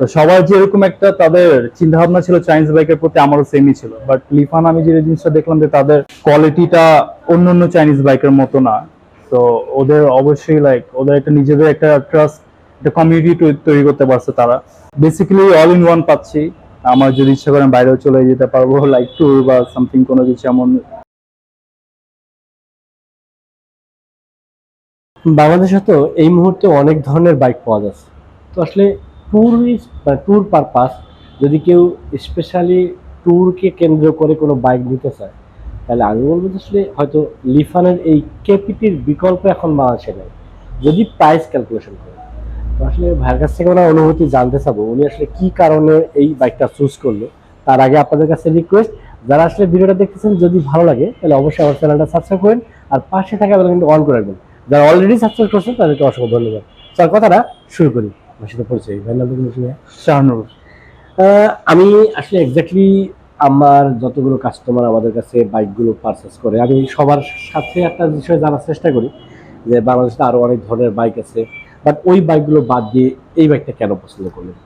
তো সবার যেরকম একটা তাদের চিন্তা ভাবনা ছিল চাইনিজ বাইকের প্রতি, আমারও সেমই ছিল। বাট লিফান, আমি যে জিনিসটা দেখলাম যে তাদের কোয়ালিটিটা অন্য অন্য চাইনিজ বাইকের মতো না। তো ওদের অবশ্যই লাইক ওদের একটা নিজেদের একটা ট্রাস্ট একটা কমিউনিটি তৈরি করতে পারছে তারা। বেসিক্যালি অল ইন ওয়ান পাচ্ছি। আমার যদি ইচ্ছা করেন বাইরেও চলে যেতে পারব লাইক ট্যুর বা সামথিং কোনো কিছু এমন। বাংলাদেশে তো এই মুহূর্তে অনেক ধরনের বাইক পাওয়া যাচ্ছে। তো আসলে ট্যুরিস্ট বা ট্যুর পারপাস যদি কেউ স্পেশালি ট্যুরকে কেন্দ্র করে কোনো বাইক নিতে চায়, তাহলে আমি বলব আসলে হয়তো লিফানের এই কেপিটির বিকল্প এখন বাংলাদেশে নেই। যদি প্রাইস ক্যালকুলেশন করে। তো আসলে ভাইয়ের কাছ থেকে ওনার অনুভূতি জানতে চাবো, উনি আসলে কি কারণে এই বাইকটা চুজ করল? তার আগে আপনাদের কাছে রিকোয়েস্ট যারা আসলে ভিডিওটা দেখতেছেন, যদি ভালো লাগে, তাহলে অবশ্যই আমার চ্যানেলটা সাবস্ক্রাইব করেন, আর পাশে থাকা বেলা কিন্তু অন করে রাখবেন। যারা অলরেডি সাবস্ক্রাইব করছেন, তাদেরকে অসংখ্য ধন্যবাদ। স্যার কথাটা শুরু করি। আমার সাথে পরিচয়। ভাই নাম বলুন শুনে আমি আসলে এক্স্যাক্টলি আমার যতগুলো কাস্টমার আমাদের কাছে বাইকগুলো পারচেস করে আমি সবার সাথে একটা বিষয় জানার চেষ্টা করি যে বাংলাদেশে আরও অনেক ধরনের বাইক আছে বাট ওই বাইকগুলো বাদ দিয়ে এই বাইকটা কেন পছন্দ করলেন?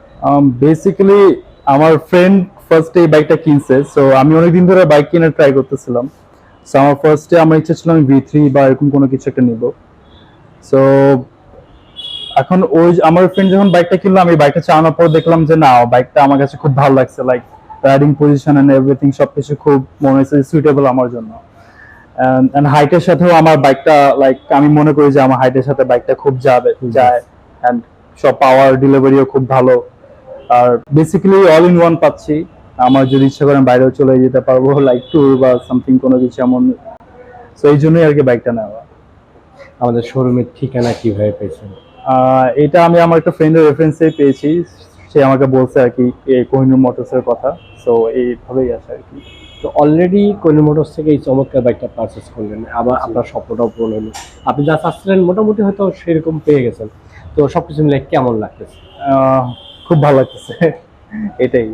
বেসিক্যালি Um, আমার ফ্রেন্ড ফার্স্ট এই বাইকটা কিনছে সো আমি অনেকদিন ধরে বাইক কেনার ট্রাই করতেছিলাম। সো আমার ফার্স্টে আমার ইচ্ছা ছিল আমি ভি থ্রি বা এরকম কোনো কিছু একটা নিব। সো এখন ওই আমার ফ্রেন্ড যখন বাইকটা কিনলো আমি বাইকটা চালানোর পর দেখলাম যে না বাইকটা আমার কাছে খুব ভালো লাগছে। Like riding position and everything সবকিছু খুব মনে হয়েছে সুইটেবল আমার জন্য। এন্ড হাইটের সাথেও আমার বাইকটা লাইক আমি মনে করি যে আমার হাইটের সাথে বাইকটা খুব যাবে যায়। এন্ড সব পাওয়ার ডেলিভারিও খুব ভালো। আর বেসিক্যালি অল ইন ওয়ান পাচ্ছি। আমার যদি ইচ্ছা করেন বাইরেও চলে যেতে পারব লাইক ট্যুর বা সামথিং কোনো কিছু এমন। তো এই জন্যই আর কি বাইকটা নেওয়া। আমাদের শোরুমের ঠিকানা কীভাবে পেয়েছেন? এটা আমি আমার একটা ফ্রেন্ডের রেফারেন্সে পেয়েছি। সে আমাকে বলছে আর কি এই কোহিনুর মোটরসের কথা। সো এইভাবেই আছে আর কি। তো অলরেডি কোয়েল মোটরস থেকে এই চমৎকার বাইকটা পারচেস করলেন। আবার আপনার স্বপ্নটাও পূরণ হলো। আপনি যা চাচ্ছিলেন মোটামুটি হয়তো সেরকম পেয়ে গেছেন। তো সবকিছু মিলে কেমন লাগতেছে? আহ, খুব ভালো লাগতেছে। এটাই।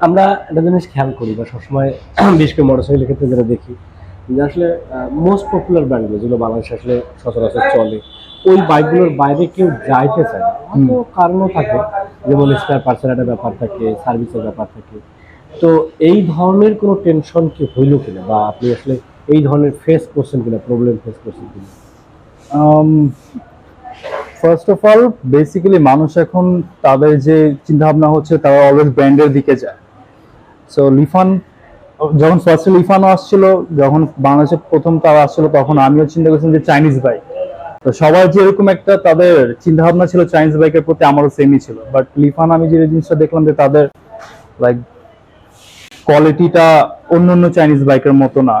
আমরা একটা জিনিস খেয়াল করি বা সবসময় বিশেষ করে মোটরসাইকেলের ক্ষেত্রে যেটা দেখি যে আসলে মোস্ট পপুলার ব্র্যান্ডগুলো যেগুলো বাংলাদেশে আসলে সচরাচর চলে ওই বাইকগুলোর বাইরে কেউ যাইতে চায় না। কারণও থাকে যেমন স্পেয়ার পার্সের একটা ব্যাপার থাকে সার্ভিসের ব্যাপার থাকে। তো এই ধরনের কোনো টেনশন কি হইল কিনা? বা আপনি আসলে এই ধরনের ফেস করছেন কিনা প্রবলেম ফেস করছেন কিনা? ফার্স্ট অফ অল বেসিক্যালি মানুষ এখন তাদের যে চিন্তা ভাবনা হচ্ছে তারা অলওয়েজ ব্র্যান্ডের দিকে যায়। সো লিফান যখন ফার্স্টে লিফানও আসছিল, যখন বাংলাদেশে প্রথম তারা আসছিল, তখন আমিও চিন্তা করছিলাম যে চাইনিজ বাইক তো সবার যেরকম একটা তাদের চিন্তা ভাবনা ছিল, চাইনিজ বাইকের প্রতি আমারও সেমই ছিল। বাট লিফান আমি যে জিনিসটা দেখলাম যে তাদের লাইক কোয়ালিটিটা অন্য অন্য চাইনিজ বাইকের মতো না।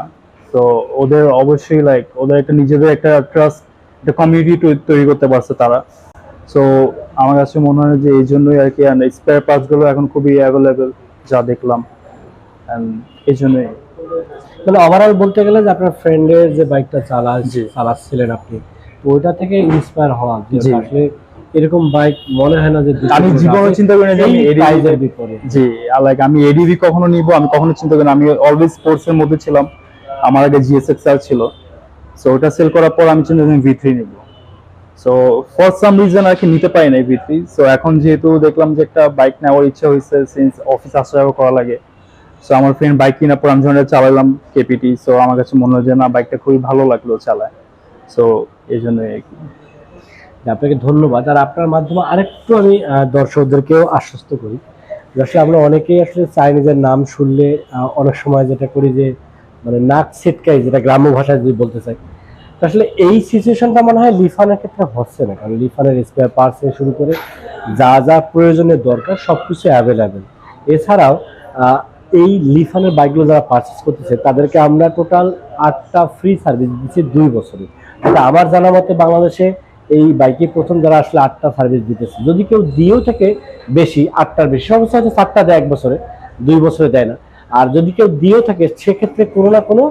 তো ওদের অবশ্যই লাইক ওদের একটা নিজেদের একটা ট্রাস্ট একটা কমিউনিটি তৈরি করতে পারছে তারা। সো আমার কাছে মনে হয় যে এই জন্যই আর কি স্পেয়ার পার্টসগুলো এখন খুবই অ্যাভেলেবেল যা দেখলাম। এই জন্যই মানে ওভারঅল বলতে গেলে যে আপনার ফ্রেন্ডের যে বাইকটা চালা চালাচ্ছিলেন আপনি তো ওইটা থেকে ইন্সপায়ার হওয়া। যে আসলে এরকম বাইক মনে হয় না যে আমি জীবনে চিন্তা করি না যে আমি জি লাইক আমি এডিভি কখনো নিব আমি কখনো চিন্তা করি না। আমি অলওয়েজ স্পোর্টস এর মধ্যে ছিলাম। আমার আগে জিএসএক্স আর ছিল। সো ওটা সেল করার পর আমি চিন্তা করি ভি থ্রি নিব। সো ফর সাম রিজন আর কি নিতে পারি না ভি থ্রি সো এখন যেহেতু দেখলাম যে একটা বাইক নেওয়ার ইচ্ছা হয়েছে সিন্স অফিস আসা করা লাগে। সো আমার ফ্রেন্ড বাইক কেনার পর আমি যখন চালালাম কেপিটি সো আমার কাছে মনে হয় যে, না বাইকটা খুবই ভালো লাগল চালায়। সো এই জন্যই আপনাকে ধন্যবাদ। আর আপনার মাধ্যমে আরেকটু আমি দর্শকদেরকেও আশ্বস্ত করি। আসলে আমরা অনেকেই আসলে চাইনিজের নাম শুনলে অনেক সময় যেটা করি যে মানে নাক ছিটকাই, যেটা গ্রাম্য ভাষায় যদি বলতে চাই। আসলে এই সিচুয়েশনটা মনে হয় লিফানের ক্ষেত্রে হচ্ছে না। কারণ লিফানের স্পেয়ার পার্টস থেকে শুরু করে যা যা প্রয়োজনের দরকার সব কিছু অ্যাভেলেবেল এছাড়াও এই লিফানের বাইকগুলো যারা পারচেস করতেছে, তাদেরকে আমরা টোটাল আটটা ফ্রি সার্ভিস দিচ্ছি দুই বছরে। কিন্তু আমার জানা মতে বাংলাদেশে এই বাইকে প্রথম যারা আসলে আটটা সার্ভিস দিতেছে। যদি কেউ দিয়েও থাকে বেশি, আটটার বেশি সমস্যা হচ্ছে সাতটা দেয় এক বছরে, দুই বছরে দেয় না। আর যদি কেউ দিয়েও থাকে, সেক্ষেত্রে কোনো না কোনো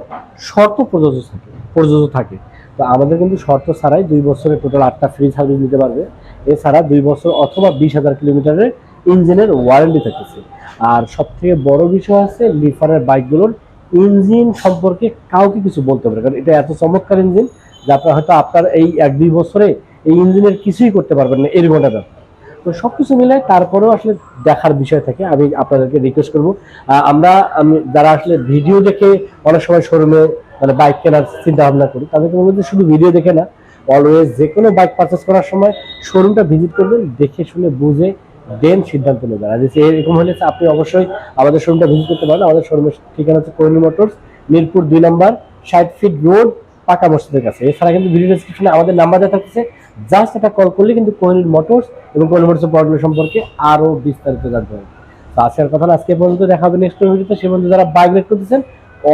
শর্ত প্রযোজ্য থাকে প্রযোজ্য থাকে। তো আমাদের কিন্তু শর্ত ছাড়াই দুই বছরে টোটাল আটটা ফ্রি সার্ভিস দিতে পারবে। এছাড়া দুই বছর অথবা বিশ হাজার কিলোমিটারের ইঞ্জিনের ওয়ারেন্টি থাকতেছে। আর সব থেকে বড় বিষয় আছে লিফারের বাইকগুলোর ইঞ্জিন সম্পর্কে কাউকে কিছু বলতে পারে কারণ এটা এত চমৎকার ইঞ্জিন যে আপনার হয়তো আপনার এই এক দুই বছরে এই ইঞ্জিনের কিছুই করতে পারবেন না একটা ব্যাপার। তো সবকিছু মিলে তারপরেও আসলে দেখার বিষয় থাকে, আমি আপনাদেরকে রিকোয়েস্ট করব। আমরা, আমি, যারা আসলে ভিডিও দেখে অনেক সময় শোরুমে মানে বাইক কেনার চিন্তা ভাবনা করি, তাদেরকে বলব যে শুধু ভিডিও দেখে না অলওয়েজ যে কোনো বাইক পারচেস করার সময় শোরুমটা ভিজিট করবেন, দেখে শুনে বুঝে দেন সিদ্ধান্ত নেবেন। আর যে এরকম হলে আপনি অবশ্যই আমাদের শোরুমটা ভিজিট করতে পারেন। আমাদের শোরুমের ঠিকানা হচ্ছে কোহিনী মোটরস, মিরপুর দুই নম্বর, ষাট ফিট রোড, পাকা মসজিদের কাছে। এছাড়া কিন্তু ভিডিও ডিসক্রিপশনে আমাদের নাম্বার দেওয়া থাকছে জাস্ট একটা কল করলে কিন্তু কোহিনীর মোটরস এবং কোহিনী মোটরসের প্রবলেম সম্পর্কে আরও বিস্তারিত জানতে হবে তো আজকের কথা আজকে পর্যন্ত দেখা হবে নেক্সট ভিডিওতে সে পর্যন্ত যারা বাইক রাইড করতেছেন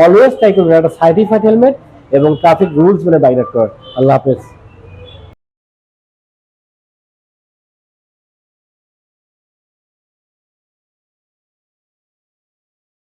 অলওয়েজ ট্রাই করবেন। একটা সার্টিফাইড হেলমেট এবং ট্রাফিক রুলস মেনে বাইক রাইড করার। আল্লাহ হাফেজ।